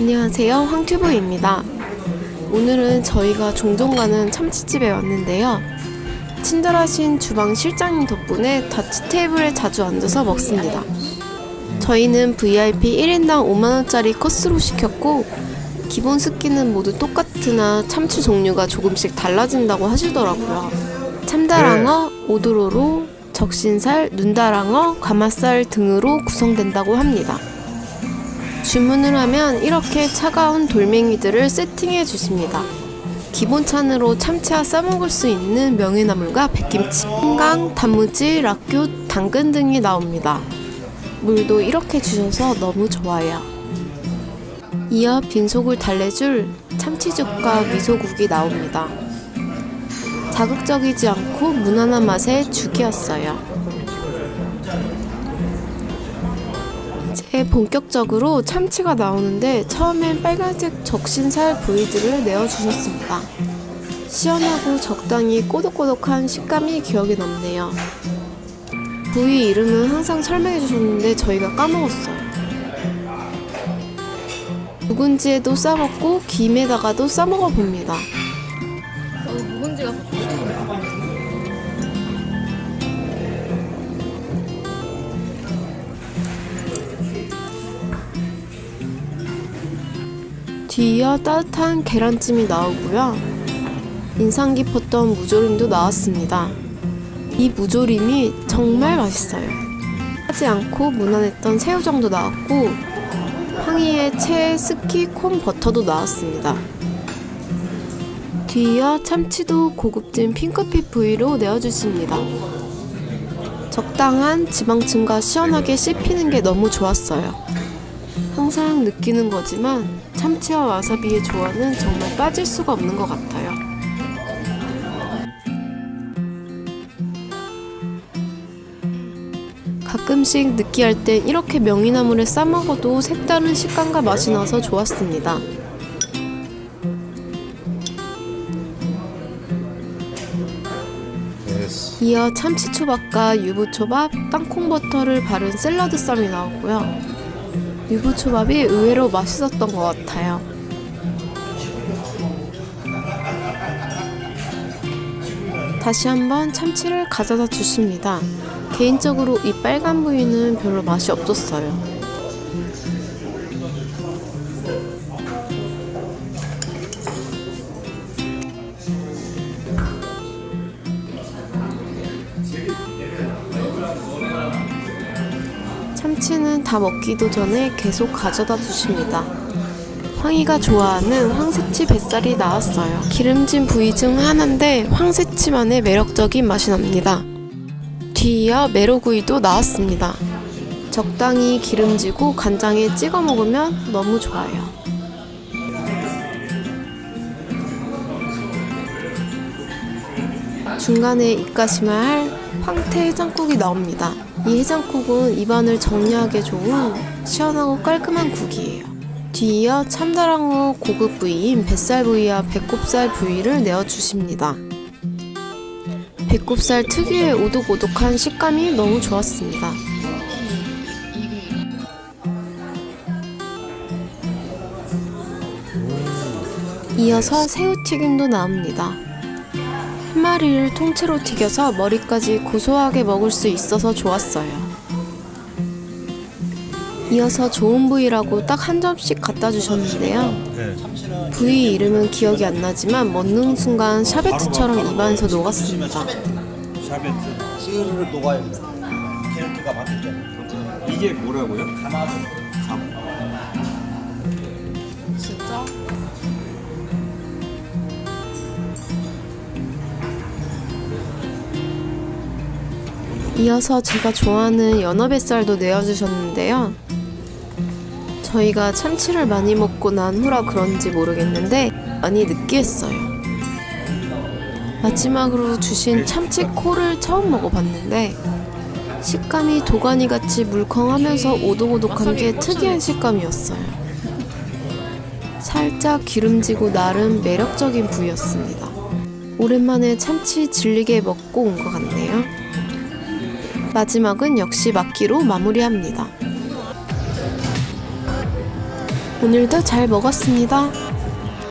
안녕하세요. 황튜브입니다. 오늘은 저희가 종종 가는 참치집에 왔는데요. 친절하신 주방 실장님 덕분에 다치 테이블에 자주 앉아서 먹습니다. 저희는 VIP 1인당 5만원짜리 코스로 시켰고, 기본 스키는 모두 똑같으나 참치 종류가 조금씩 달라진다고 하시더라고요. 참다랑어, 오도로로, 적신살, 눈다랑어, 가마살 등으로 구성된다고 합니다. 주문을 하면 이렇게 차가운 돌멩이들을 세팅해 주십니다. 기본 찬으로 참치와 싸먹을 수 있는 명이나물과 백김치, 한강, 단무지, 락교, 당근 등이 나옵니다. 물도 이렇게 주셔서 너무 좋아요. 이어 빈속을 달래줄 참치죽과 미소국이 나옵니다. 자극적이지 않고 무난한 맛의 죽이었어요. 본격적으로 참치가 나오는데 처음엔 빨간색 적신살 부위들을 내어주셨습니다. 시원하고 적당히 꼬독꼬독한 식감이 기억에 남네요. 부위 이름은 항상 설명해 주셨는데 저희가 까먹었어요. 묵은지에도 싸먹고 김에다가도 싸먹어 봅니다. 묵은지가 뒤이어 따뜻한 계란찜이 나오고요. 인상 깊었던 무조림도 나왔습니다. 이 무조림이 정말 맛있어요. 하지 않고 무난했던 새우정도 나왔고 황희의 채 스키 콘 버터도 나왔습니다. 뒤이어 참치도 고급진 핑크빛 부위로 내어주십니다. 적당한 지방층과 시원하게 씹히는 게 너무 좋았어요. 항상 느끼는 거지만 참치와 와사비의 조화는 정말 빠질 수가 없는 것 같아요. 가끔씩 느끼할 땐 이렇게 명이나물에 싸먹어도 색다른 식감과 맛이 나서 좋았습니다. 이어 참치초밥과 유부초밥, 땅콩버터를 바른 샐러드 쌈이 나오고요. 유부초밥이 의외로 맛있었던 것 같아요. 다시 한번 참치를 가져다 주십니다. 개인적으로 이 빨간 부위는 별로 맛이 없었어요. 참치는 다 먹기도 전에 계속 가져다 주십니다. 황희가 좋아하는 황새치 뱃살이 나왔어요. 기름진 부위 중 하나인데 황새치만의 매력적인 맛이 납니다. 뒤이어 메로구이도 나왔습니다. 적당히 기름지고 간장에 찍어 먹으면 너무 좋아요. 중간에 입가심할 할 황태 해장국이 나옵니다. 이 해장국은 입안을 정리하게 좋은 시원하고 깔끔한 국이에요. 뒤이어 참다랑어 고급 부위인 뱃살 부위와 배꼽살 부위를 내어주십니다. 배꼽살 특유의 오독오독한 식감이 너무 좋았습니다. 이어서 새우튀김도 나옵니다. 한 마리를 통째로 튀겨서 머리까지 고소하게 먹을 수 있어서 좋았어요. 이어서 좋은 부위라고 딱 한 점씩 갖다 주셨는데요. 부위 이름은 기억이 안 나지만 먹는 순간 샤베트처럼 입안에서 녹았습니다. 샤베트 스르르 녹아요. 막히기 때문에. 이게 뭐라고요? 가마솥. 감 진짜? 이어서 제가 좋아하는 연어뱃살도 내어주셨는데요. 저희가 참치를 많이 먹고 난 후라 그런지 모르겠는데 많이 느끼했어요. 마지막으로 주신 참치 코를 처음 먹어봤는데 식감이 도가니 같이 물컹하면서 오독오독한 게 특이한 식감이었어요. 살짝 기름지고 나름 매력적인 부위였습니다. 오랜만에 참치 질리게 먹고 온 것 같네요. 마지막은 역시 막기로 마무리합니다. 오늘도 잘 먹었습니다.